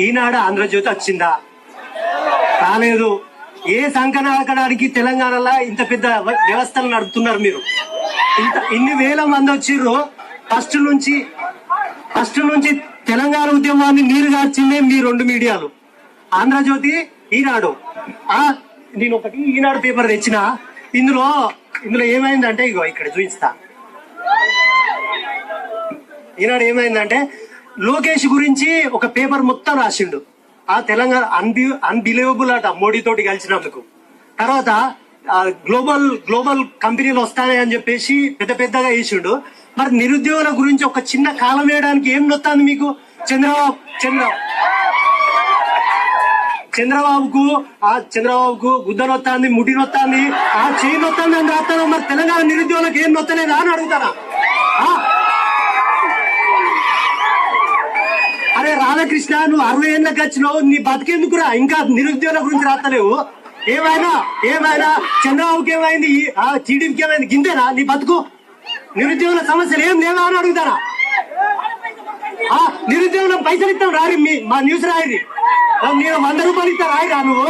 ఈనాడు ఆంధ్రజ్యోతి వచ్చిందా? రాలేదు. ఏ సంకనాకడానికి తెలంగాణలో ఇంత పెద్ద వ్యవస్థలు నడుపుతున్నారు మీరు? ఇంత ఇన్ని వేల మంది వచ్చిర్రు. ఫస్ట్ నుంచి ఫస్ట్ నుంచి తెలంగాణ ఉద్యమాన్ని నీరు గార్చిందే మీ రెండు మీడియాలు. ఆంధ్రజ్యోతి ఈనాడు. ఆ నేను ఒకటి ఈనాడు పేపర్ తెచ్చిన. ఇందులో ఇందులో ఏమైందంటే ఇగో ఇక్కడ చూపిస్తా. ఈనాడు ఏమైందంటే లోకేష్ గురించి ఒక పేపర్ మొత్తం రాసిండు. ఆ తెలంగాణ అన్బి అన్బిలీవబుల్ అట మోడీతోటి కలిసినందుకు. తర్వాత గ్లోబల్ గ్లోబల్ కంపెనీలు వస్తాయి అని చెప్పేసి పెద్ద పెద్దగా వేసిండు. మరి నిరుద్యోగుల గురించి ఒక చిన్న కాలం వేయడానికి ఏం నొత్తాంది మీకు? చంద్రబాబు చంద్రబాబు చంద్రబాబుకు ఆ చంద్రబాబుకు గుద్ద నొత్తాంది ముడి నొత్తాంది ఆ చేయి నొత్తాంది అని రాస్తాను మరి తెలంగాణ నిరుద్యోగులకు ఏం నొత్తలేదా అని అడుగుతానా ఆ? అరే రాధాకృష్ణ నువ్వు అరవై ఏళ్ళకి వచ్చినావు నీ బతికెందుకురా? ఇంకా నిరుద్యోగుల గురించి రాస్తలేవు. ఏమైనా? ఏమైనా? చంద్రబాబుకి ఏమైంది? ఆ టీడీపీకి ఏమైంది? గిందేనా నీ బతుకు? నిరుద్యోగుల సమస్యలు ఏం లేవా అని అడుగుతారా ఆ నిరుద్యోగులకు పైసలు ఇస్తాం రారి మీ మా న్యూస్ రాయి నేను వంద రూపాయలు ఇస్తా రాయిరా నువ్వు?